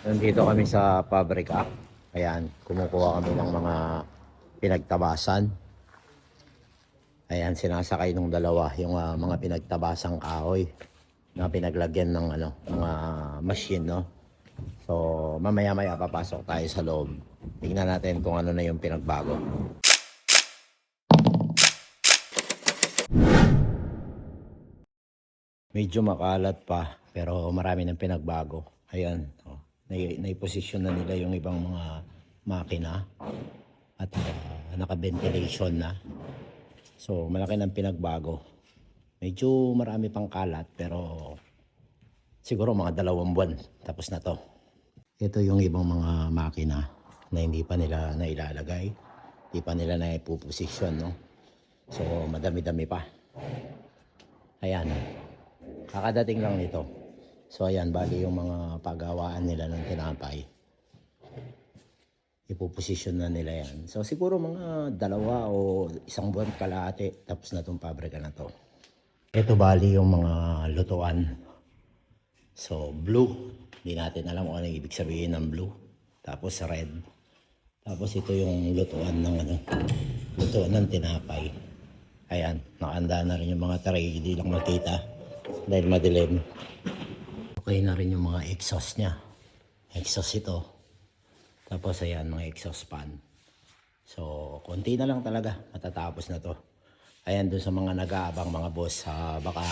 Nandito kami sa pabrika. Ayan, kumukuha kami ng mga pinagtabasan. Ayan, sinasakay ng dalawa yung ah, mga pinagtabasang kahoy na pinaglagyan ng ano, mga machine, no? So, mamaya-maya papasok tayo sa loob. Tingnan natin kung ano na yung pinagbago. Medyo makalat pa, pero marami ng pinagbago. Ayan, oh, naiposisyon na nila yung ibang mga makina at uh, naka-ventilation na. So, malaki ng pinagbago. Medyo marami pang kalat, pero siguro mga dalawang buwan tapos na to. Ito yung ibang mga makina na hindi pa nila nailalagay. Hindi pa nila na ipuposisyon, no? So, madami-dami pa. Ayan. Kakadating lang nito. So ayan, bali yung mga pagawaan nila ng tinapay. Ipoposisyon na nila yan. So siguro mga dalawa o isang buwan kalahati tapos na tong pabrika na to. Ito bali yung mga lutuan. So blue, hindi natin alam kung ano ibig sabihin ng blue. Tapos red. Tapos ito yung lutuan ng ano, lutuan ng tinapay. Ayan, nakanda na rin yung mga tray, hindi lang makita dahil madilim. Okay na rin yung mga exhaust niya. Exhaust ito. Tapos ayan, mga exhaust fan. So, konti na lang talaga. Matatapos na to. Ayan, dun sa mga nag-aabang mga boss, ah, baka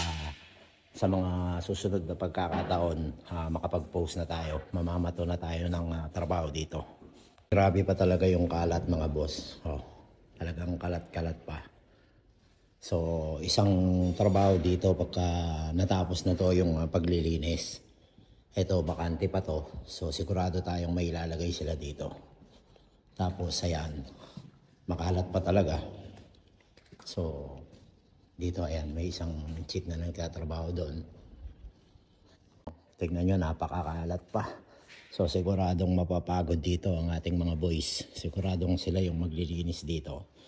sa mga susunod na pagkakataon, ah, makapag-post na tayo. Mamamato na tayo ng ah, trabaho dito. Grabe pa talaga yung kalat mga boss. Oh, talagang kalat-kalat pa. So, isang trabaho dito pagka natapos na to yung uh, paglilinis. Ito, bakante pa to. So, sigurado tayong may ilalagay sila dito. Tapos, ayan, makalat pa talaga. So, dito, ayan, may isang chick na nagtatrabaho doon. Tignan nyo, napakakalat pa. So, siguradong mapapagod dito ang ating mga boys. Siguradong sila yung maglilinis dito.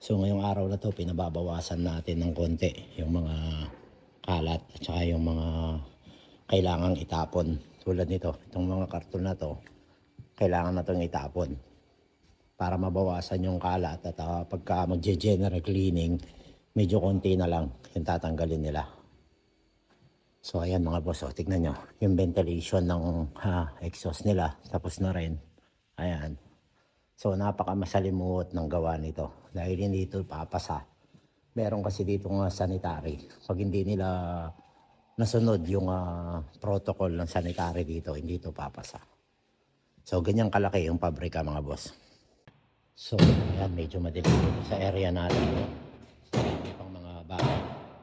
So ngayong araw na to pinababawasan natin ng konti yung mga kalat at saka yung mga kailangang itapon. Tulad nito, itong mga karton na to, kailangan na itong itapon para mabawasan yung kalat at uh, pagka magje-general cleaning, medyo konti na lang yung tatanggalin nila. So ayan mga boss, oh, tignan nyo, yung ventilation ng ha, exhaust nila, tapos na rin. Ayan, So napaka masalimuot ng gawa nito dahil hindi ito papasa. Meron kasi dito nga sanitary. Pag hindi nila nasunod yung uh, protocol ng sanitary dito, hindi ito papasa. So ganyan kalaki yung pabrika mga boss. So ayan, medyo madilim dito sa area natin. May pang mga bahay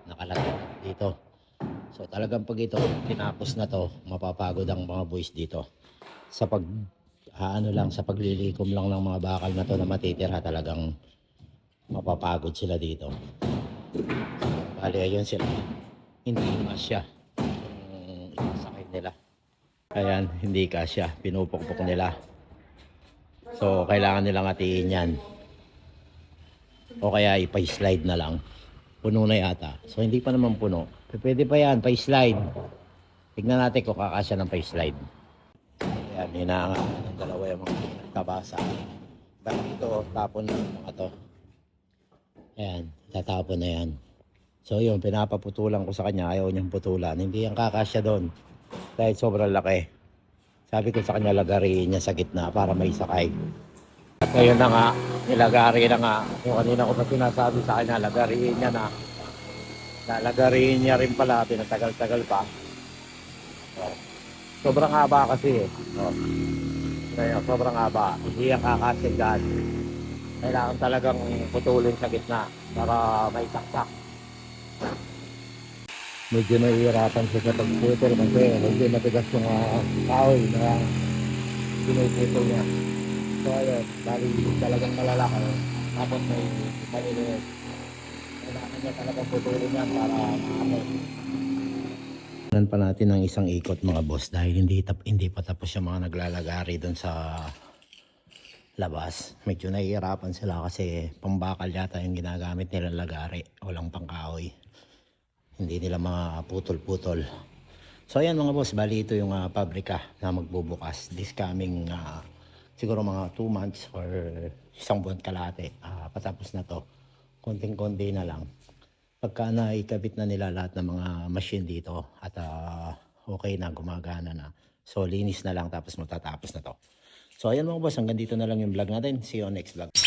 nakalagay dito. So talagang pag ito tinapos na to, mapapagod ang mga boys dito sa pag ano lang sa paglilikom lang ng mga bakal na to na matitira talagang mapapagod sila dito. Bali ayun sila. Hindi masya yung sakay nila. Ayan, hindi kasya. Pinupukpok nila. So, kailangan nilang atiin yan. O kaya ipa-slide na lang. Puno na yata. So, hindi pa naman puno. Pwede pa yan, pa-slide. Tignan natin kung kakasya ng pa-slide. Ayan, hinaangat ng dalawa yung mga tabasa. Dahil ito, tapon yung mga to. Ayan, tatapon na yan. So yun, pinapaputulan ko sa kanya, ayaw niyang putulan. Hindi yan kakasya doon. Dahil sobrang laki. Sabi ko sa kanya, lagariin niya sa gitna para may sakay. At ngayon na nga, nilagari na nga. Yung kanina ko na sinasabi sa kanya, lagariin niya na. Lalagariin niya rin pala, pinatagal-tagal pa. Sobrang haba kasi eh. Kaya sobrang haba. Hindi yan kakasyagan. Kailangan talagang putulin sa gitna para may saksak. Medyo nahihirapan siya sa pagputol kasi medyo matigas yung uh, kahoy na pinuputol niya. So ayun, bali talagang malalaki. Tapos may maliliit. Kailangan niya talagang putulin yan para maamot. Tignan pa natin ng isang ikot mga boss dahil hindi, tap, hindi pa tapos yung mga naglalagari doon sa labas. Medyo nahihirapan sila kasi pambakal yata yung ginagamit nila lagari. Walang pangkahoy. Hindi nila mga putol-putol. So ayan mga boss, bali ito yung ah, pabrika na magbubukas this coming ah, siguro mga 2 months or isang buwan kalate. Ah, patapos na to. Konting-konti na lang. Pagka naikabit na nila lahat ng mga machine dito at ah, okay na, gumagana na. So linis na lang tapos matatapos na to. So ayan mga boss, hanggang dito na lang yung vlog natin. See you on next vlog.